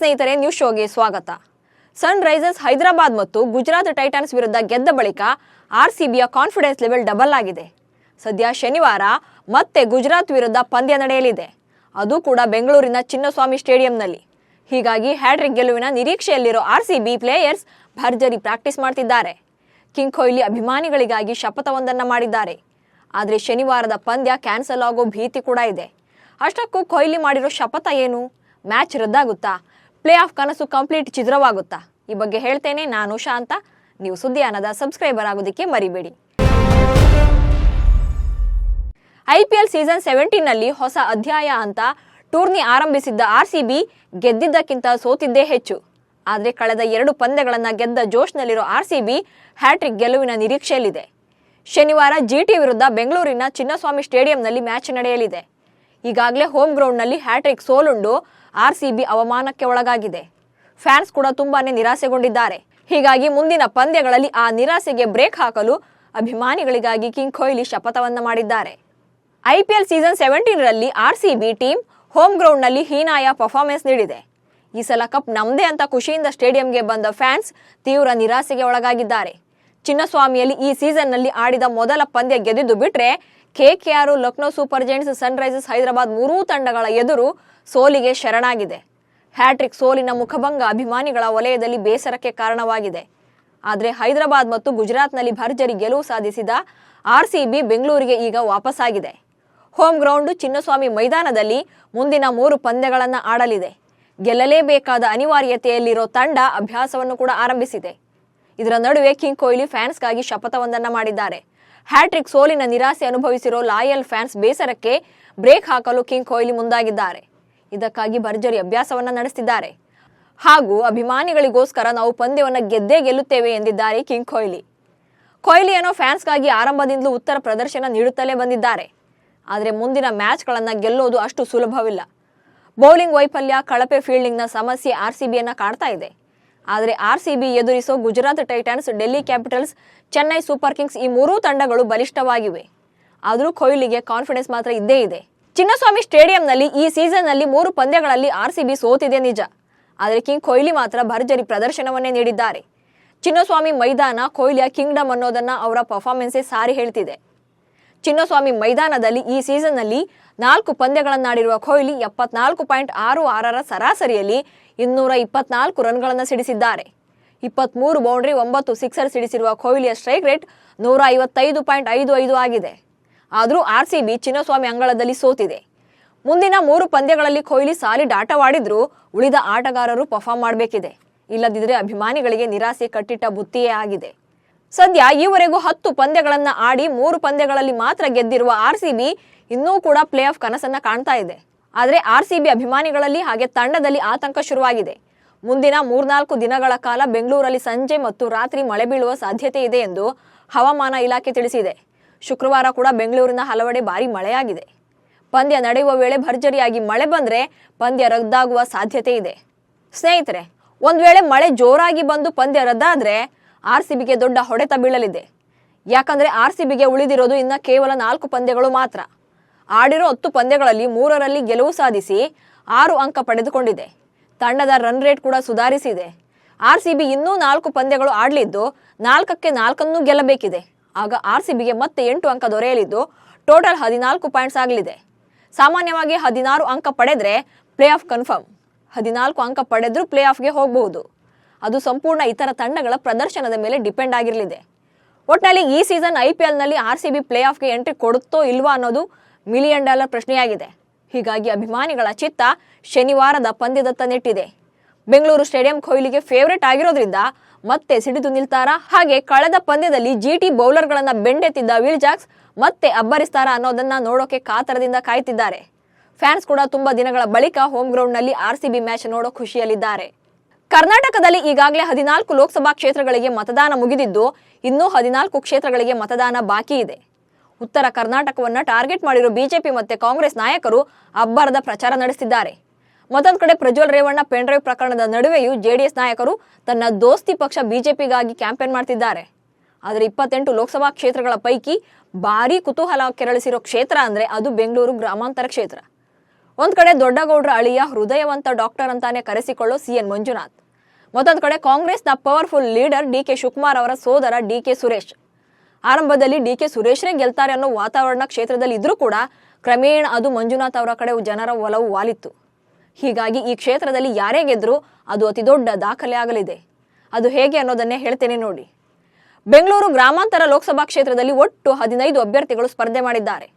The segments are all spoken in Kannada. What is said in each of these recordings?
ಸ್ನೇಹಿತರೆ ನ್ಯೂಸ್ ಶೋಗೆ ಸ್ವಾಗತ. ಸನ್ ರೈಸರ್ಸ್ ಹೈದರಾಬಾದ್ ಮತ್ತು ಗುಜರಾತ್ ಟೈಟನ್ಸ್ ವಿರುದ್ಧ ಗೆದ್ದ ಬಳಿಕ ಆರ್ಸಿಬಿಯ ಕಾನ್ಫಿಡೆನ್ಸ್ ಲೆವೆಲ್ ಡಬಲ್ ಆಗಿದೆ. ಸದ್ಯ ಶನಿವಾರ ಮತ್ತೆ ಗುಜರಾತ್ ವಿರುದ್ಧ ಪಂದ್ಯ ನಡೆಯಲಿದೆ. ಅದು ಕೂಡ ಬೆಂಗಳೂರಿನ ಚಿನ್ನಸ್ವಾಮಿ ಸ್ಟೇಡಿಯಂನಲ್ಲಿ. ಹೀಗಾಗಿ ಹ್ಯಾಟ್ರಿಕ್ ಗೆಲುವಿನ ನಿರೀಕ್ಷೆಯಲ್ಲಿರೋ ಆರ್ಸಿಬಿ ಪ್ಲೇಯರ್ಸ್ ಭರ್ಜರಿ ಪ್ರಾಕ್ಟೀಸ್ ಮಾಡ್ತಿದ್ದಾರೆ. ಕಿಂಗ್ ಕೊಹ್ಲಿ ಅಭಿಮಾನಿಗಳಿಗಾಗಿ ಶಪಥವೊಂದನ್ನು ಮಾಡಿದ್ದಾರೆ. ಆದರೆ ಶನಿವಾರದ ಪಂದ್ಯ ಕ್ಯಾನ್ಸಲ್ ಆಗೋ ಭೀತಿ ಕೂಡ ಇದೆ. ಅಷ್ಟಕ್ಕೂ ಕೊಹ್ಲಿ ಮಾಡಿರೋ ಶಪಥ ಏನು? ಮ್ಯಾಚ್ ರದ್ದಾಗುತ್ತಾ? ಪ್ಲೇ ಆಫ್ ಕನಸು ಕಂಪ್ಲೀಟ್ ಚಿದ್ರವಾಗುತ್ತಾ ಈ ಬಗ್ಗೆ ಹೇಳ್ತೇನೆ ನಾನು ಶಾಂತ. ನೀವು ಸುದ್ದಿಯಾನದ ಸಬ್ಸ್ಕ್ರೈಬರ್ ಆಗೋದಕ್ಕೆ ಮರಿಬೇಡಿ. ಐಪಿಎಲ್ ಸೀಸನ್ ಸೆವೆಂಟೀನ್ನಲ್ಲಿ ಹೊಸ ಅಧ್ಯಾಯ ಅಂತ ಟೂರ್ನಿ ಆರಂಭಿಸಿದ್ದ ಆರ್ಸಿಬಿ ಗೆದ್ದಿದ್ದಕ್ಕಿಂತ ಸೋತಿದ್ದೇ ಹೆಚ್ಚು. ಆದರೆ ಕಳೆದ ಎರಡು ಪಂದ್ಯಗಳನ್ನು ಗೆದ್ದ ಜೋಶ್ನಲ್ಲಿರೋ ಆರ್ಸಿಬಿ ಹ್ಯಾಟ್ರಿಕ್ ಗೆಲುವಿನ ನಿರೀಕ್ಷೆಯಲ್ಲಿದೆ. ಶನಿವಾರ ಜಿಟಿ ವಿರುದ್ಧ ಬೆಂಗಳೂರಿನ ಚಿನ್ನಸ್ವಾಮಿ ಸ್ಟೇಡಿಯಂನಲ್ಲಿ ಮ್ಯಾಚ್ ನಡೆಯಲಿದೆ. ಈಗಾಗಲೇ ಹೋಮ್ ಗ್ರೌಂಡ್ನಲ್ಲಿ ಹ್ಯಾಟ್ರಿಕ್ ಸೋಲುಂಡು ಆರ್ಸಿಬಿ ಅವಮಾನಕ್ಕೆ ಒಳಗಾಗಿದೆ. ಫ್ಯಾನ್ಸ್ ಕೂಡ ತುಂಬಾನೇ ನಿರಾಸೆಗೊಂಡಿದ್ದಾರೆ. ಹೀಗಾಗಿ ಮುಂದಿನ ಪಂದ್ಯಗಳಲ್ಲಿ ಆ ನಿರಾಸೆಗೆ ಬ್ರೇಕ್ ಹಾಕಲು ಅಭಿಮಾನಿಗಳಿಗಾಗಿ ಕಿಂಗ್ ಕೊಹ್ಲಿ ಶಪಥವನ್ನ ಮಾಡಿದ್ದಾರೆ. ಐಪಿಎಲ್ ಸೀಸನ್ ಸೆವೆಂಟೀನರಲ್ಲಿ ಆರ್ಸಿಬಿ ಟೀಮ್ ಹೋಮ್ ಗ್ರೌಂಡ್ನಲ್ಲಿ ಹೀನಾಯ ಪರ್ಫಾರ್ಮೆನ್ಸ್ ನೀಡಿದೆ. ಈ ಸಲ ಕಪ್ ನಮ್ಮದೇ ಅಂತ ಖುಷಿಯಿಂದ ಸ್ಟೇಡಿಯಂಗೆ ಬಂದ ಫ್ಯಾನ್ಸ್ ತೀವ್ರ ನಿರಾಸೆಗೆ ಒಳಗಾಗಿದ್ದಾರೆ. ಚಿನ್ನಸ್ವಾಮಿಯಲ್ಲಿ ಈ ಸೀಸನ್ನಲ್ಲಿ ಆಡಿದ ಮೊದಲ ಪಂದ್ಯ ಗೆದ್ದಿದ್ದು ಬಿಟ್ರೆ KKR, Lucknow super giants, sunrisers, Hyderabad ಮೂರೂ ತಂಡಗಳ ಎದುರು ಸೋಲಿಗೆ ಶರಣಾಗಿದೆ. ಹ್ಯಾಟ್ರಿಕ್ ಸೋಲಿನ ಮುಖಭಂಗ ಅಭಿಮಾನಿಗಳ ವಲಯದಲ್ಲಿ ಬೇಸರಕ್ಕೆ ಕಾರಣವಾಗಿದೆ. ಆದರೆ ಹೈದರಾಬಾದ್ ಮತ್ತು ಗುಜರಾತ್ನಲ್ಲಿ ಭರ್ಜರಿ ಗೆಲುವು ಸಾಧಿಸಿದ ಆರ್ಸಿಬಿ ಬೆಂಗಳೂರಿಗೆ ಈಗ ವಾಪಸ್ಸಾಗಿದೆ. ಹೋಮ್ ಗ್ರೌಂಡ್ ಚಿನ್ನಸ್ವಾಮಿ ಮೈದಾನದಲ್ಲಿ ಮುಂದಿನ ಮೂರು ಪಂದ್ಯಗಳನ್ನು ಆಡಲಿದೆ. ಗೆಲ್ಲಲೇಬೇಕಾದ ಅನಿವಾರ್ಯತೆಯಲ್ಲಿರೋ ತಂಡ ಅಭ್ಯಾಸವನ್ನು ಕೂಡ ಆರಂಭಿಸಿದೆ. ಇದರ ನಡುವೆ ಕಿಂಗ್ ಕೊಹ್ಲಿ ಫ್ಯಾನ್ಸ್ಗಾಗಿ ಶಪಥವೊಂದನ್ನು ಮಾಡಿದ್ದಾರೆ. ಹ್ಯಾಟ್ರಿಕ್ ಸೋಲಿನ ನಿರಾಸೆ ಅನುಭವಿಸಿರೋ ಲಾಯಲ್ ಫ್ಯಾನ್ಸ್ ಬೇಸರಕ್ಕೆ ಬ್ರೇಕ್ ಹಾಕಲು ಕಿಂಗ್ ಕೊಹ್ಲಿ ಮುಂದಾಗಿದ್ದಾರೆ. ಇದಕ್ಕಾಗಿ ಭರ್ಜರಿ ಅಭ್ಯಾಸವನ್ನ ನಡೆಸಿದ್ದಾರೆ ಹಾಗೂ ಅಭಿಮಾನಿಗಳಿಗೋಸ್ಕರ ನಾವು ಪಂದ್ಯವನ್ನು ಗೆದ್ದೇ ಗೆಲ್ಲುತ್ತೇವೆ ಎಂದಿದ್ದಾರೆ ಕಿಂಗ್ ಕೊಹ್ಲಿ ಕೊಹ್ಲಿ ಅನ್ನೋ ಫ್ಯಾನ್ಸ್ಗಾಗಿ ಆರಂಭದಿಂದಲೂ ಉತ್ತರ ಪ್ರದರ್ಶನ ನೀಡುತ್ತಲೇ ಬಂದಿದ್ದಾರೆ. ಆದರೆ ಮುಂದಿನ ಮ್ಯಾಚ್ಗಳನ್ನು ಗೆಲ್ಲೋದು ಅಷ್ಟು ಸುಲಭವಿಲ್ಲ. ಬೌಲಿಂಗ್ ವೈಫಲ್ಯ, ಕಳಪೆ ಫೀಲ್ಡಿಂಗ್ನ ಸಮಸ್ಯೆ ಆರ್ಸಿಬಿಯನ್ನು ಕಾಡ್ತಾ ಇದೆ. ಆದರೆ RCB ಎದುರಿಸೋ Gujarat titans, Delhi capitals, Chennai super kings ಈ ಮೂರೂ ತಂಡಗಳು ಬಲಿಷ್ಠವಾಗಿವೆ. ಆದರೂ ಕೊಹ್ಲಿಗೆ ಕಾನ್ಫಿಡೆನ್ಸ್ ಮಾತ್ರ ಇದ್ದೇ ಇದೆ. ಚಿನ್ನಸ್ವಾಮಿ ಸ್ಟೇಡಿಯಂನಲ್ಲಿ ಈ ಸೀಸನ್ನಲ್ಲಿ ಮೂರು ಪಂದ್ಯಗಳಲ್ಲಿ ಆರ್ಸಿಬಿ ಸೋತಿದೆ ನಿಜ. ಆದರೆ ಕಿಂಗ್ ಕೊಹ್ಲಿ ಮಾತ್ರ ಭರ್ಜರಿ ಪ್ರದರ್ಶನವನ್ನೇ ನೀಡಿದ್ದಾರೆ. ಚಿನ್ನಸ್ವಾಮಿ ಮೈದಾನ ಕೊಹ್ಲಿಯ ಕಿಂಗ್ಡಮ್ ಅನ್ನೋದನ್ನು ಅವರ ಪರ್ಫಾರ್ಮೆನ್ಸೇ ಸಾರಿ ಹೇಳ್ತಿದೆ. ಚಿನ್ನಸ್ವಾಮಿ ಮೈದಾನದಲ್ಲಿ ಈ ಸೀಸನ್ನಲ್ಲಿ ನಾಲ್ಕು ಪಂದ್ಯಗಳನ್ನಾಡಿರುವ ಕೊಹ್ಲಿ ಎಪ್ಪತ್ನಾಲ್ಕು ಪಾಯಿಂಟ್ ಆರು ಆರರ ಸರಾಸರಿಯಲ್ಲಿ ಇನ್ನೂರ ಇಪ್ಪತ್ನಾಲ್ಕು ರನ್ಗಳನ್ನು ಸಿಡಿಸಿದ್ದಾರೆ. ಇಪ್ಪತ್ಮೂರು ಬೌಂಡ್ರಿ, ಒಂಬತ್ತು ಸಿಕ್ಸರ್ ಸಿಡಿಸಿರುವ ಕೊಹ್ಲಿಯ ಸ್ಟ್ರೈಕ್ ರೇಟ್ ನೂರ ಐವತ್ತೈದು ಪಾಯಿಂಟ್ ಐದು ಐದು ಆಗಿದೆ. ಆದರೂ ಆರ್ ಸಿ ಬಿ ಚಿನ್ನಸ್ವಾಮಿ ಅಂಗಳದಲ್ಲಿ ಸೋತಿದೆ. ಮುಂದಿನ ಮೂರು ಪಂದ್ಯಗಳಲ್ಲಿ ಕೊಹ್ಲಿ ಸಾಲಿಡ್ ಆಟವಾಡಿದರೂ ಉಳಿದ ಆಟಗಾರರು ಪರ್ಫಾರ್ಮ್ ಮಾಡಬೇಕಿದೆ. ಇಲ್ಲದಿದ್ದರೆ ಅಭಿಮಾನಿಗಳಿಗೆ ನಿರಾಸೆ ಕಟ್ಟಿಟ್ಟ ಬುತ್ತಿಯೇ ಆಗಿದೆ. ಸದ್ಯ ಈವರೆಗೂ ಹತ್ತು ಪಂದ್ಯಗಳನ್ನು ಆಡಿ ಮೂರು ಪಂದ್ಯಗಳಲ್ಲಿ ಮಾತ್ರ ಗೆದ್ದಿರುವ ಆರ್ ಸಿ ಬಿ ಇನ್ನೂ ಕೂಡ ಪ್ಲೇ ಆಫ್ ಕನಸನ್ನು ಕಾಣ್ತಾ ಇದೆ. ಆದರೆ ಆರ್ಸಿಬಿ ಅಭಿಮಾನಿಗಳಲ್ಲಿ ಹಾಗೆ ತಂಡದಲ್ಲಿ ಆತಂಕ ಶುರುವಾಗಿದೆ. ಮುಂದಿನ ಮೂರ್ನಾಲ್ಕು ದಿನಗಳ ಕಾಲ ಬೆಂಗಳೂರಲ್ಲಿ ಸಂಜೆ ಮತ್ತು ರಾತ್ರಿ ಮಳೆ ಬೀಳುವ ಸಾಧ್ಯತೆ ಇದೆ ಎಂದು ಹವಾಮಾನ ಇಲಾಖೆ ತಿಳಿಸಿದೆ. ಶುಕ್ರವಾರ ಕೂಡ ಬೆಂಗಳೂರಿನ ಹಲವೆಡೆ ಭಾರಿ ಮಳೆಯಾಗಿದೆ. ಪಂದ್ಯ ನಡೆಯುವ ವೇಳೆ ಭರ್ಜರಿಯಾಗಿ ಮಳೆ ಬಂದರೆ ಪಂದ್ಯ ರದ್ದಾಗುವ ಸಾಧ್ಯತೆ ಇದೆ. ಸ್ನೇಹಿತರೆ, ಒಂದು ವೇಳೆ ಮಳೆ ಜೋರಾಗಿ ಬಂದು ಪಂದ್ಯ ರದ್ದಾದರೆ ಆರ್ಗೆ ದೊಡ್ಡ ಹೊಡೆತ ಬೀಳಲಿದೆ. ಯಾಕಂದರೆ ಆರ್ಗೆ ಉಳಿದಿರೋದು ಇನ್ನ ಕೇವಲ ನಾಲ್ಕು ಪಂದ್ಯಗಳು ಮಾತ್ರ. ಆಡಿರೋ ಹತ್ತು ಪಂದ್ಯಗಳಲ್ಲಿ ಮೂರರಲ್ಲಿ ಗೆಲುವು ಸಾಧಿಸಿ ಆರು ಅಂಕ ಪಡೆದುಕೊಂಡಿದೆ. ತಂಡದ ರನ್ ರೇಟ್ ಕೂಡ ಸುಧಾರಿಸಿದೆ. ಆರ್ ಸಿ ಬಿ ಇನ್ನೂ ನಾಲ್ಕು ಪಂದ್ಯಗಳು ಆಡಲಿದ್ದು ನಾಲ್ಕಕ್ಕೆ ನಾಲ್ಕನ್ನು ಗೆಲ್ಲಬೇಕಿದೆ. ಆಗ ಆರ್ ಸಿ ಬಿಗೆ ಮತ್ತೆ ಎಂಟು ಅಂಕ ದೊರೆಯಲಿದ್ದು ಟೋಟಲ್ ಹದಿನಾಲ್ಕು ಪಾಯಿಂಟ್ಸ್ ಆಗಲಿದೆ. ಸಾಮಾನ್ಯವಾಗಿ ಹದಿನಾರು ಅಂಕ ಪಡೆದರೆ ಪ್ಲೇ ಆಫ್ ಕನ್ಫರ್ಮ್. ಹದಿನಾಲ್ಕು ಅಂಕ ಪಡೆದರೂ ಪ್ಲೇ ಆಫ್ಗೆ ಹೋಗಬಹುದು. ಅದು ಸಂಪೂರ್ಣ ಇತರ ತಂಡಗಳ ಪ್ರದರ್ಶನದ ಮೇಲೆ ಡಿಪೆಂಡ್ ಆಗಿರಲಿದೆ. ಒಟ್ಟಿನಲ್ಲಿ ಈ ಸೀಸನ್ ಐ ಪಿ ಎಲ್ನಲ್ಲಿ ಆರ್ ಸಿ ಬಿ ಪ್ಲೇ ಆಫ್ಗೆ ಎಂಟ್ರಿ ಕೊಡುತ್ತೋ ಇಲ್ವಾ ಅನ್ನೋದು ಮಿಲಿಯನ್ ಡಾಲರ್ ಪ್ರಶ್ನೆಯಾಗಿದೆ. ಹೀಗಾಗಿ ಅಭಿಮಾನಿಗಳ ಚಿತ್ತ ಶನಿವಾರದ ಪಂದ್ಯದತ್ತ ನೆಟ್ಟಿದೆ. ಬೆಂಗಳೂರು ಸ್ಟೇಡಿಯಂ ಕೊಹ್ಲಿಗೆ ಫೇವರೇಟ್ ಆಗಿರೋದ್ರಿಂದ ಮತ್ತೆ ಸಿಡಿದು ನಿಲ್ತಾರಾ? ಹಾಗೆ ಕಳೆದ ಪಂದ್ಯದಲ್ಲಿ ಜಿಟಿ ಬೌಲರ್ಗಳನ್ನು ಬೆಂಡೆತ್ತಿದ್ದ ವಿಲ್ ಜಾಕ್ಸ್ ಮತ್ತೆ ಅಬ್ಬರಿಸ್ತಾರಾ ಅನ್ನೋದನ್ನ ನೋಡೋಕೆ ಕಾತರದಿಂದ ಕಾಯ್ತಿದ್ದಾರೆ. ಫ್ಯಾನ್ಸ್ ಕೂಡ ತುಂಬಾ ದಿನಗಳ ಬಳಿಕ ಹೋಮ್ ಗ್ರೌಂಡ್ನಲ್ಲಿ ಆರ್ಸಿಬಿ ಮ್ಯಾಚ್ ನೋಡೋ ಖುಷಿಯಲ್ಲಿದ್ದಾರೆ. ಕರ್ನಾಟಕದಲ್ಲಿ ಈಗಾಗಲೇ ಹದಿನಾಲ್ಕು ಲೋಕಸಭಾ ಕ್ಷೇತ್ರಗಳಿಗೆ ಮತದಾನ ಮುಗಿದಿದ್ದು, ಇನ್ನೂ ಹದಿನಾಲ್ಕು ಕ್ಷೇತ್ರಗಳಿಗೆ ಮತದಾನ ಬಾಕಿ ಇದೆ. ಉತ್ತರ ಕರ್ನಾಟಕವನ್ನ ಟಾರ್ಗೆಟ್ ಮಾಡಿರುವ ಬಿಜೆಪಿ ಮತ್ತೆ ಕಾಂಗ್ರೆಸ್ ನಾಯಕರು ಅಬ್ಬರದ ಪ್ರಚಾರ ನಡೆಸಿದ್ದಾರೆ ಮತ್ತೊಂದು ಕಡೆ ಪ್ರಜ್ವಲ್ ರೇವಣ್ಣ ಪೆನ್ಡ್ರೈವ್ ಪ್ರಕರಣದ ನಡುವೆಯೂ ಜೆಡಿಎಸ್ ನಾಯಕರು ತನ್ನ ದೋಸ್ತಿ ಪಕ್ಷ ಬಿಜೆಪಿಗಾಗಿ ಕ್ಯಾಂಪೇನ್ ಮಾಡ್ತಿದ್ದಾರೆ. ಆದರೆ ಇಪ್ಪತ್ತೆಂಟು ಲೋಕಸಭಾ ಕ್ಷೇತ್ರಗಳ ಪೈಕಿ ಭಾರೀ ಕುತೂಹಲ ಕೆರಳಿಸಿರೋ ಕ್ಷೇತ್ರ ಅಂದ್ರೆ ಅದು ಬೆಂಗಳೂರು ಗ್ರಾಮಾಂತರ ಕ್ಷೇತ್ರ. ಒಂದು ಕಡೆ ದೊಡ್ಡಗೌಡ್ರ ಅಳಿಯ ಹೃದಯವಂತ ಡಾಕ್ಟರ್ ಅಂತಾನೆ ಕರೆಸಿಕೊಳ್ಳೋ ಸಿಎನ್ ಮಂಜುನಾಥ್. ಮತ್ತೊಂದು ಕಡೆ ಕಾಂಗ್ರೆಸ್ನ powerful leader D K Shivakumar ಅವರ ಸೋದರ ಡಿ ಕೆ ಸುರೇಶ್. ಆರಂಭದಲ್ಲಿ ಡಿ ಕೆ ಸುರೇಶ್ರೇ ಗೆಲ್ತಾರೆ ಅನ್ನೋ ವಾತಾವರಣ ಕ್ಷೇತ್ರದಲ್ಲಿ ಇದ್ರೂ ಕೂಡ ಕ್ರಮೇಣ ಅದು ಮಂಜುನಾಥ್ ಅವರ ಕಡೆ ಜನರ ಒಲವು ವಾಲಿತ್ತು. ಹೀಗಾಗಿ ಈ ಕ್ಷೇತ್ರದಲ್ಲಿ ಯಾರೇ ಗೆದ್ರೂ ಅದು ಅತಿ ದೊಡ್ಡ ದಾಖಲೆ ಆಗಲಿದೆ. ಅದು ಹೇಗೆ ಅನ್ನೋದನ್ನೇ ಹೇಳ್ತೇನೆ ನೋಡಿ. ಬೆಂಗಳೂರು ಗ್ರಾಮಾಂತರ ಲೋಕಸಭಾ ಕ್ಷೇತ್ರದಲ್ಲಿ ಒಟ್ಟು ಹದಿನೈದು ಅಭ್ಯರ್ಥಿಗಳು ಸ್ಪರ್ಧೆ ಮಾಡಿದ್ದಾರೆ.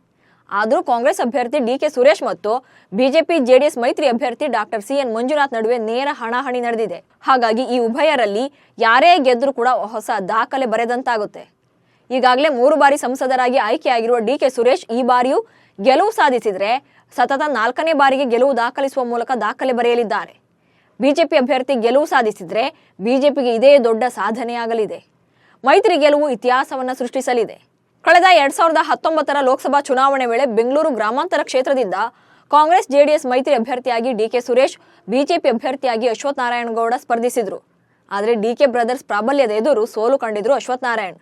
ಆದರೂ ಕಾಂಗ್ರೆಸ್ ಅಭ್ಯರ್ಥಿ ಡಿ ಕೆ ಸುರೇಶ್ ಮತ್ತು ಬಿಜೆಪಿ ಜೆಡಿಎಸ್ ಮೈತ್ರಿ ಅಭ್ಯರ್ಥಿ ಡಾಕ್ಟರ್ ಸಿ ಎನ್ ಮಂಜುನಾಥ್ ನಡುವೆ ನೇರ ಹಣಾಹಣಿ ನಡೆದಿದೆ. ಹಾಗಾಗಿ ಈ ಉಭಯರಲ್ಲಿ ಯಾರೇ ಗೆದ್ರೂ ಕೂಡ ಹೊಸ ದಾಖಲೆ ಬರೆದಂತಾಗುತ್ತೆ. ಈಗಾಗಲೇ ಮೂರು ಬಾರಿ ಸಂಸದರಾಗಿ ಆಯ್ಕೆಯಾಗಿರುವ ಡಿ ಕೆ ಸುರೇಶ್ ಈ ಬಾರಿಯೂ ಗೆಲುವು ಸಾಧಿಸಿದರೆ ಸತತ ನಾಲ್ಕನೇ ಬಾರಿಗೆ ಗೆಲುವು ದಾಖಲಿಸುವ ಮೂಲಕ ದಾಖಲೆ ಬರೆಯಲಿದ್ದಾರೆ. ಬಿಜೆಪಿ ಅಭ್ಯರ್ಥಿ ಗೆಲುವು ಸಾಧಿಸಿದರೆ ಬಿಜೆಪಿಗೆ ಇದೇ ದೊಡ್ಡ ಸಾಧನೆಯಾಗಲಿದೆ. ಮೈತ್ರಿ ಗೆಲುವು ಇತಿಹಾಸವನ್ನ ಸೃಷ್ಟಿಸಲಿದೆ. ಕಳೆದ ಎರಡ್ ಸಾವಿರದ ಹತ್ತೊಂಬತ್ತರ ಲೋಕಸಭಾ ಚುನಾವಣೆ ವೇಳೆ ಬೆಂಗಳೂರು ಗ್ರಾಮಾಂತರ ಕ್ಷೇತ್ರದಿಂದ ಕಾಂಗ್ರೆಸ್ ಜೆಡಿಎಸ್ ಮೈತ್ರಿ ಅಭ್ಯರ್ಥಿಯಾಗಿ ಡಿಕೆ ಸುರೇಶ್, ಬಿಜೆಪಿ ಅಭ್ಯರ್ಥಿಯಾಗಿ ಅಶ್ವಥ್ ನಾರಾಯಣಗೌಡ ಸ್ಪರ್ಧಿಸಿದ್ರು. ಆದರೆ ಡಿಕೆ ಬ್ರದರ್ಸ್ ಪ್ರಾಬಲ್ಯದ ಎದುರು ಸೋಲು ಕಂಡಿದ್ರು ಅಶ್ವಥ್ ನಾರಾಯಣ್.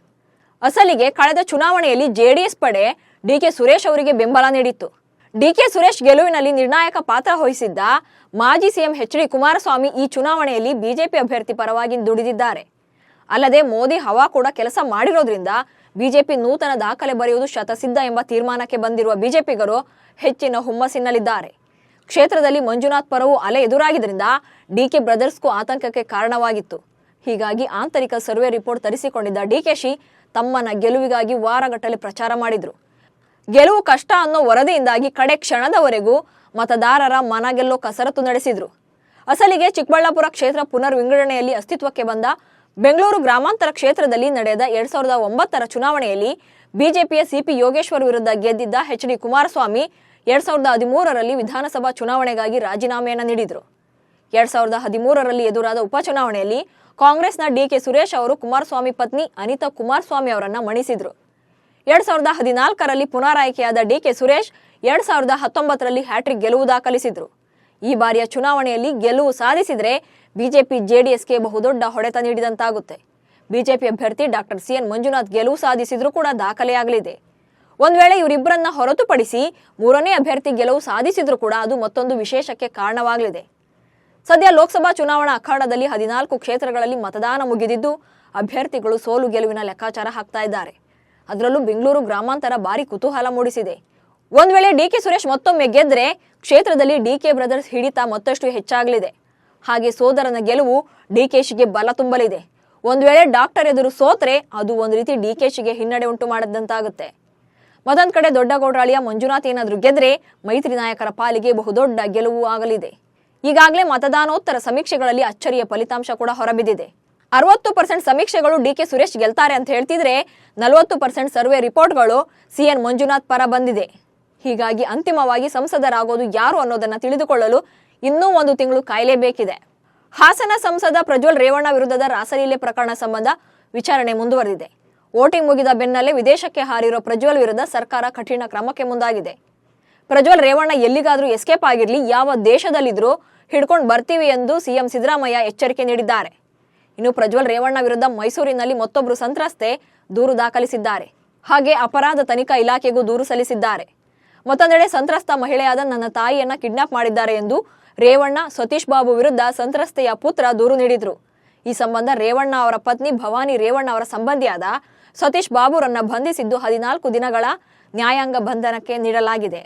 ಅಸಲಿಗೆ ಕಳೆದ ಚುನಾವಣೆಯಲ್ಲಿ ಜೆಡಿಎಸ್ ಪಡೆ ಡಿಕೆ ಸುರೇಶ್ ಅವರಿಗೆ ಬೆಂಬಲ ನೀಡಿತ್ತು. ಡಿಕೆ ಸುರೇಶ್ ಗೆಲುವಿನಲ್ಲಿ ನಿರ್ಣಾಯಕ ಪಾತ್ರ ವಹಿಸಿದ್ದ ಮಾಜಿ ಸಿಎಂ ಎಚ್ ಡಿ ಕುಮಾರಸ್ವಾಮಿ ಈ ಚುನಾವಣೆಯಲ್ಲಿ ಬಿಜೆಪಿ ಅಭ್ಯರ್ಥಿ ಪರವಾಗಿ ದುಡಿದಿದ್ದಾರೆ. ಅಲ್ಲದೆ ಮೋದಿ ಹವಾ ಕೂಡ ಕೆಲಸ ಮಾಡಿರೋದ್ರಿಂದ ಬಿಜೆಪಿ ನೂತನ ದಾಖಲೆ ಬರೆಯುವುದು ಶತಸಿದ್ಧ ಎಂಬ ತೀರ್ಮಾನಕ್ಕೆ ಬಂದಿರುವ ಬಿಜೆಪಿಗರು ಹೆಚ್ಚಿನ ಹುಮ್ಮಸ್ಸಿನಲ್ಲಿದ್ದಾರೆ. ಕ್ಷೇತ್ರದಲ್ಲಿ ಮಂಜುನಾಥ್ ಪರವು ಅಲೆ ಎದುರಾಗಿದ್ದರಿಂದ ಡಿಕೆ ಬ್ರದರ್ಸ್ಗೂ ಆತಂಕಕ್ಕೆ ಕಾರಣವಾಗಿತ್ತು. ಹೀಗಾಗಿ ಆಂತರಿಕ ಸರ್ವೆ ರಿಪೋರ್ಟ್ ತರಿಸಿಕೊಂಡಿದ್ದ ಡಿಕೆಶಿ ತಮ್ಮನ ಗೆಲುವಿಗಾಗಿ ವಾರಗಟ್ಟಲೆ ಪ್ರಚಾರ ಮಾಡಿದರು. ಗೆಲುವು ಕಷ್ಟ ಅನ್ನೋ ವರದಿಯಿಂದಾಗಿ ಕಡೆ ಕ್ಷಣದವರೆಗೂ ಮತದಾರರ ಮನ ಗೆಲ್ಲೋ ಕಸರತ್ತು ನಡೆಸಿದರು. ಅಸಲಿಗೆ ಚಿಕ್ಕಬಳ್ಳಾಪುರ ಕ್ಷೇತ್ರ ಪುನರ್ ವಿಂಗಡಣೆಯಲ್ಲಿ ಅಸ್ತಿತ್ವಕ್ಕೆ ಬಂದ ಬೆಂಗಳೂರು ಗ್ರಾಮಾಂತರ ಕ್ಷೇತ್ರದಲ್ಲಿ ನಡೆದ ಎರಡ್ ಸಾವಿರದ ಒಂಬತ್ತರ ಚುನಾವಣೆಯಲ್ಲಿ ಬಿಜೆಪಿಯ ಸಿಪಿ ಯೋಗೇಶ್ವರ್ ವಿರುದ್ಧ ಗೆದ್ದಿದ್ದ ಎಚ್ ಡಿ ಕುಮಾರಸ್ವಾಮಿ ಎರಡ್ ಸಾವಿರದ ಹದಿಮೂರರಲ್ಲಿ ವಿಧಾನಸಭಾ ಚುನಾವಣೆಗಾಗಿ ರಾಜೀನಾಮೆಯನ್ನು ನೀಡಿದರು. ಎರಡ್ ಸಾವಿರದ ಹದಿಮೂರರಲ್ಲಿ ಎದುರಾದ ಉಪಚುನಾವಣೆಯಲ್ಲಿ ಕಾಂಗ್ರೆಸ್ನ ಡಿಕೆ ಸುರೇಶ್ ಅವರು ಕುಮಾರಸ್ವಾಮಿ ಪತ್ನಿ ಅನಿತಾ ಕುಮಾರಸ್ವಾಮಿ ಅವರನ್ನ ಮಣಿಸಿದ್ರು. ಎರಡ್ ಸಾವಿರದ ಹದಿನಾಲ್ಕರಲ್ಲಿ ಪುನರಾಯ್ಕೆಯಾದ ಡಿಕೆ ಸುರೇಶ್ ಎರಡ್ ಸಾವಿರದ ಹತ್ತೊಂಬತ್ತರಲ್ಲಿ ಹ್ಯಾಟ್ರಿಕ್ ಗೆಲುವು ದಾಖಲಿಸಿದ್ರು. ಈ ಬಾರಿಯ ಚುನಾವಣೆಯಲ್ಲಿ ಗೆಲುವು ಸಾಧಿಸಿದರೆ ಬಿಜೆಪಿ ಜೆಡಿಎಸ್ಗೆ ಬಹುದೊಡ್ಡ ಹೊಡೆತ ನೀಡಿದಂತಾಗುತ್ತೆ. ಬಿಜೆಪಿ ಅಭ್ಯರ್ಥಿ ಡಾಕ್ಟರ್ ಸಿಎನ್ ಮಂಜುನಾಥ್ ಗೆಲುವು ಸಾಧಿಸಿದ್ರೂ ಕೂಡ ದಾಖಲೆಯಾಗಲಿದೆ. ಒಂದ್ ವೇಳೆ ಇವರಿಬ್ಬರನ್ನ ಹೊರತುಪಡಿಸಿ ಮೂರನೇ ಅಭ್ಯರ್ಥಿ ಗೆಲುವು ಸಾಧಿಸಿದ್ರೂ ಕೂಡ ಅದು ಮತ್ತೊಂದು ವಿಶೇಷಕ್ಕೆ ಕಾರಣವಾಗಲಿದೆ. ಸದ್ಯ ಲೋಕಸಭಾ ಚುನಾವಣಾ ಅಖಾಡದಲ್ಲಿ ಹದಿನಾಲ್ಕು ಕ್ಷೇತ್ರಗಳಲ್ಲಿ ಮತದಾನ ಮುಗಿದಿದ್ದು, ಅಭ್ಯರ್ಥಿಗಳು ಸೋಲು ಗೆಲುವಿನ ಲೆಕ್ಕಾಚಾರ ಹಾಕ್ತಾ ಇದ್ದಾರೆ. ಅದರಲ್ಲೂ ಬೆಂಗಳೂರು ಗ್ರಾಮಾಂತರ ಭಾರಿ ಕುತೂಹಲ ಮೂಡಿಸಿದೆ. ಒಂದ್ ವೇಳೆ ಡಿಕೆ ಸುರೇಶ್ ಮತ್ತೊಮ್ಮೆ ಗೆದ್ರೆ, ಕ್ಷೇತ್ರದಲ್ಲಿ ಡಿಕೆ ಬ್ರದರ್ಸ್ ಹಿಡಿತ ಮತ್ತಷ್ಟು ಹೆಚ್ಚಾಗಲಿದೆ. ಹಾಗೆ ಸೋದರನ ಗೆಲುವು ಡಿಕೆಶಿಗೆ ಬಲ ತುಂಬಲಿದೆ. ಒಂದ್ ವೇಳೆ ಡಾಕ್ಟರ್ ಎದುರು ಸೋತ್ರೆ, ಅದು ಒಂದು ರೀತಿ ಡಿಕೆಶಿಗೆ ಹಿನ್ನಡೆ ಉಂಟು ಮಾಡದಂತಾಗುತ್ತೆ. ಮತ್ತೊಂದ್ ಕಡೆ ದೊಡ್ಡಗೌಡರಾಳಿಯ ಮಂಜುನಾಥ್ ಏನಾದರೂ ಗೆದ್ರೆ, ಮೈತ್ರಿ ನಾಯಕರ ಪಾಲಿಗೆ ಬಹುದೊಡ್ಡ ಗೆಲುವು ಆಗಲಿದೆ. ಈಗಾಗಲೇ ಮತದಾನೋತ್ತರ ಸಮೀಕ್ಷೆಗಳಲ್ಲಿ ಅಚ್ಚರಿಯ ಫಲಿತಾಂಶ ಕೂಡ ಹೊರಬಿದ್ದಿದೆ. ಅರವತ್ತು ಪರ್ಸೆಂಟ್ ಸಮೀಕ್ಷೆಗಳು ಡಿ ಕೆ ಸುರೇಶ್ ಗೆಲ್ತಾರೆ ಅಂತ ಹೇಳ್ತಿದ್ರೆ ನಲವತ್ತು ಪರ್ಸೆಂಟ್ ಸರ್ವೆ ರಿಪೋರ್ಟ್ಗಳು ಸಿಎನ್ ಮಂಜುನಾಥ್ ಪರ ಬಂದಿದೆ. ಹೀಗಾಗಿ ಅಂತಿಮವಾಗಿ ಸಂಸದರಾಗೋದು ಯಾರು ಅನ್ನೋದನ್ನ ತಿಳಿದುಕೊಳ್ಳಲು ಇನ್ನೂ ಒಂದು ತಿಂಗಳು ಕಾಯಲೇಬೇಕಿದೆ. ಹಾಸನ ಸಂಸದ ಪ್ರಜ್ವಲ್ ರೇವಣ್ಣ ವಿರುದ್ಧದ ರಾಸಲೀಲೆ ಪ್ರಕರಣ ಸಂಬಂಧ ವಿಚಾರಣೆ ಮುಂದುವರೆದಿದೆ. ವೋಟಿಂಗ್ ಮುಗಿದ ಬೆನ್ನಲ್ಲೇ ವಿದೇಶಕ್ಕೆ ಹಾರಿರೋ ಪ್ರಜ್ವಲ್ ವಿರುದ್ಧ ಸರ್ಕಾರ ಕಠಿಣ ಕ್ರಮಕ್ಕೆ ಮುಂದಾಗಿದೆ. ಪ್ರಜ್ವಲ್ ರೇವಣ್ಣ ಎಲ್ಲಿಗಾದರೂ ಎಸ್ಕೇಪ್ ಆಗಿರಲಿ, ಯಾವ ದೇಶದಲ್ಲಿದ್ರೂ ಹಿಡ್ಕೊಂಡು ಬರ್ತೀವಿ ಎಂದು ಸಿಎಂ ಸಿದ್ದರಾಮಯ್ಯ ಎಚ್ಚರಿಕೆ ನೀಡಿದ್ದಾರೆ. ಇನ್ನು ಪ್ರಜ್ವಲ್ ರೇವಣ್ಣ ವಿರುದ್ಧ ಮೈಸೂರಿನಲ್ಲಿ ಮತ್ತೊಬ್ಬರು ಸಂತ್ರಸ್ತೆ ದೂರು ದಾಖಲಿಸಿದ್ದಾರೆ. ಹಾಗೆ ಅಪರಾಧ ತನಿಖಾ ಇಲಾಖೆಗೂ ದೂರು ಸಲ್ಲಿಸಿದ್ದಾರೆ. ಮತ್ತೊಂದೆಡೆ ಸಂತ್ರಸ್ತ ಮಹಿಳೆಯಾದ ನನ್ನ ತಾಯಿಯನ್ನ ಕಿಡ್ನಾಪ್ ಮಾಡಿದ್ದಾರೆ ಎಂದು ರೇವಣ್ಣ, ಸತೀಶ್ ಬಾಬು ವಿರುದ್ಧ ಸಂತ್ರಸ್ತೆಯ ಪುತ್ರ ದೂರು ನೀಡಿದ್ರು. ಈ ಸಂಬಂಧ ರೇವಣ್ಣ ಅವರ ಪತ್ನಿ ಭವಾನಿ ರೇವಣ್ಣ ಅವರ ಸಂಬಂಧಿಯಾದ ಸತೀಶ್ ಬಾಬುರನ್ನ ಬಂಧಿಸಿದ್ದು ಹದಿನಾಲ್ಕು ದಿನಗಳ ನ್ಯಾಯಾಂಗ ಬಂಧನಕ್ಕೆ ನೀಡಲಾಗಿದೆ.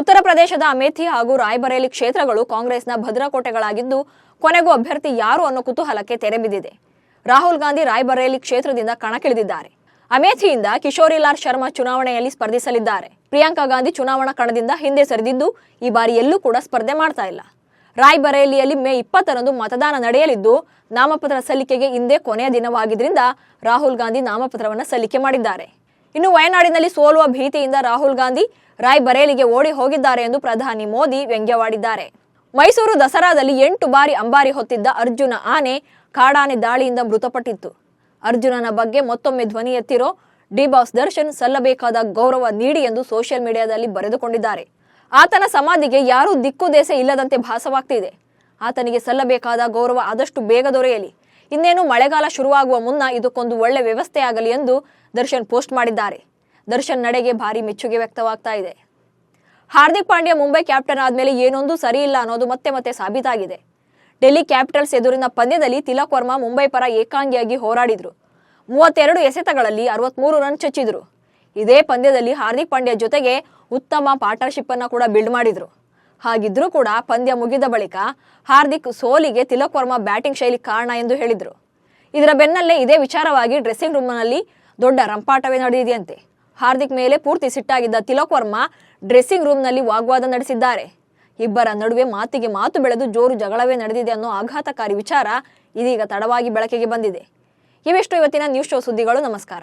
ಉತ್ತರ ಪ್ರದೇಶದ ಅಮೇಥಿ ಹಾಗೂ ರಾಯ್ಬರೇಲಿ ಕ್ಷೇತ್ರಗಳು ಕಾಂಗ್ರೆಸ್ನ ಭದ್ರಕೋಟೆಗಳಾಗಿದ್ದು, ಕೊನೆಗೂ ಅಭ್ಯರ್ಥಿ ಯಾರು ಅನ್ನೋ ಕುತೂಹಲಕ್ಕೆ ತೆರೆಬಿದ್ದಿದೆ ರಾಹುಲ್ ಗಾಂಧಿ ರಾಯ್ಬರೇಲಿ ಕ್ಷೇತ್ರದಿಂದ ಕಣಕ್ಕಿಳಿದಿದ್ದಾರೆ. ಅಮೇಥಿಯಿಂದ ಕಿಶೋರಿಲಾಲ್ ಶರ್ಮಾ ಚುನಾವಣೆಯಲ್ಲಿ ಸ್ಪರ್ಧಿಸಲಿದ್ದಾರೆ. ಪ್ರಿಯಾಂಕಾ ಗಾಂಧಿ ಚುನಾವಣಾ ಕಣದಿಂದ ಹಿಂದೆ ಸರಿದಿದ್ದು, ಈ ಬಾರಿ ಎಲ್ಲೂ ಕೂಡ ಸ್ಪರ್ಧೆ ಮಾಡ್ತಾ ಇಲ್ಲ. ರಾಯ್ಬರೇಲಿಯಲ್ಲಿ ಮೇ ಇಪ್ಪತ್ತರಂದು ಮತದಾನ ನಡೆಯಲಿದ್ದು, ನಾಮಪತ್ರ ಸಲ್ಲಿಕೆಗೆ ಹಿಂದೆ ಕೊನೆಯ ದಿನವಾಗಿದ್ದರಿಂದ ರಾಹುಲ್ ಗಾಂಧಿ ನಾಮಪತ್ರವನ್ನು ಸಲ್ಲಿಕೆ ಮಾಡಿದ್ದಾರೆ. ಇನ್ನು ವಯನಾಡಿನಲ್ಲಿ ಸೋಲುವ ಭೀತಿಯಿಂದ ರಾಹುಲ್ ಗಾಂಧಿ ರಾಯ್ಬರೇಲಿಗೆ ಓಡಿ ಹೋಗಿದ್ದಾರೆ ಎಂದು ಪ್ರಧಾನಿ ಮೋದಿ ವ್ಯಂಗ್ಯವಾಡಿದ್ದಾರೆ. ಮೈಸೂರು ದಸರಾದಲ್ಲಿ ಎಂಟು ಬಾರಿ ಅಂಬಾರಿ ಹೊತ್ತಿದ್ದ ಅರ್ಜುನ ಆನೆ ಕಾಡಾನೆ ದಾಳಿಯಿಂದ ಮೃತಪಟ್ಟಿತ್ತು. ಅರ್ಜುನನ ಬಗ್ಗೆ ಮತ್ತೊಮ್ಮೆ ಧ್ವನಿ ಎತ್ತಿರೋ ಡಿ ಬಾಸ್ ದರ್ಶನ್ ಸಲ್ಲಬೇಕಾದ ಗೌರವ ನೀಡಿ ಎಂದು ಸೋಷಿಯಲ್ ಮೀಡಿಯಾದಲ್ಲಿ ಬರೆದುಕೊಂಡಿದ್ದಾರೆ. ಆತನ ಸಮಾಧಿಗೆ ಯಾರೂ ದಿಕ್ಕು ದೇಶ ಇಲ್ಲದಂತೆ ಭಾಸವಾಗ್ತಿದೆ. ಆತನಿಗೆ ಸಲ್ಲಬೇಕಾದ ಗೌರವ ಆದಷ್ಟು ಬೇಗ ದೊರೆಯಲಿ. ಇನ್ನೇನು ಮಳೆಗಾಲ ಶುರುವಾಗುವ ಮುನ್ನ ಇದಕ್ಕೊಂದು ಒಳ್ಳೆ ವ್ಯವಸ್ಥೆ ಆಗಲಿ ಎಂದು ದರ್ಶನ್ ಪೋಸ್ಟ್ ಮಾಡಿದ್ದಾರೆ. ದರ್ಶನ್ ನಡೆಗೆ ಭಾರಿ ಮೆಚ್ಚುಗೆ ವ್ಯಕ್ತವಾಗ್ತಾ ಇದೆ. ಹಾರ್ದಿಕ್ ಪಾಂಡ್ಯ ಮುಂಬೈ ಕ್ಯಾಪ್ಟನ್ ಆದ್ಮೇಲೆ ಏನೊಂದು ಸರಿ ಇಲ್ಲ ಅನ್ನೋದು ಮತ್ತೆ ಮತ್ತೆ ಸಾಬೀತಾಗಿದೆ. ಡೆಲ್ಲಿ ಕ್ಯಾಪಿಟಲ್ಸ್ ಎದುರಿನ ಪಂದ್ಯದಲ್ಲಿ ತಿಲಕ್ ವರ್ಮಾ ಮುಂಬೈ ಪರ ಏಕಾಂಗಿಯಾಗಿ ಹೋರಾಡಿದ್ರು. ಮೂವತ್ತೆರಡು ಎಸೆತಗಳಲ್ಲಿ ಅರವತ್ಮೂರು ರನ್ ಚಚ್ಚಿದ್ರು. ಇದೇ ಪಂದ್ಯದಲ್ಲಿ ಹಾರ್ದಿಕ್ ಪಾಂಡ್ಯ ಜೊತೆಗೆ ಉತ್ತಮ ಪಾರ್ಟ್ನರ್ಶಿಪ್ ಅನ್ನು ಕೂಡ ಬಿಲ್ಡ್ ಮಾಡಿದ್ರು. ಹಾಗಿದ್ರೂ ಕೂಡ ಪಂದ್ಯ ಮುಗಿದ ಬಳಿಕ ಹಾರ್ದಿಕ್ ಸೋಲಿಗೆ ತಿಲಕ್ ವರ್ಮಾ ಬ್ಯಾಟಿಂಗ್ ಶೈಲಿ ಕಾರಣ ಎಂದು ಹೇಳಿದರು. ಇದರ ಬೆನ್ನಲ್ಲೇ ಇದೇ ವಿಚಾರವಾಗಿ ಡ್ರೆಸ್ಸಿಂಗ್ ರೂಮ್ನಲ್ಲಿ ದೊಡ್ಡ ರಂಪಾಟವೇ ನಡೆದಿದೆಯಂತೆ. ಹಾರ್ದಿಕ್ ಮೇಲೆ ಪೂರ್ತಿ ಸಿಟ್ಟಾಗಿದ್ದ ತಿಲಕ್ ವರ್ಮಾ ಡ್ರೆಸ್ಸಿಂಗ್ ರೂಮ್ನಲ್ಲಿ ವಾಗ್ವಾದ ನಡೆಸಿದ್ದಾರೆ. ಇಬ್ಬರ ನಡುವೆ ಮಾತಿಗೆ ಮಾತು ಬೆಳೆದು ಜೋರು ಜಗಳವೇ ನಡೆದಿದೆ ಅನ್ನೋ ಆಘಾತಕಾರಿ ವಿಚಾರ ಇದೀಗ ತಡವಾಗಿ ಬೆಳಕಿಗೆ ಬಂದಿದೆ. ಇವೆಷ್ಟು ಇವತ್ತಿನ ನ್ಯೂಸ್ ಶೋ ಸುದ್ದಿಗಳು. ನಮಸ್ಕಾರ.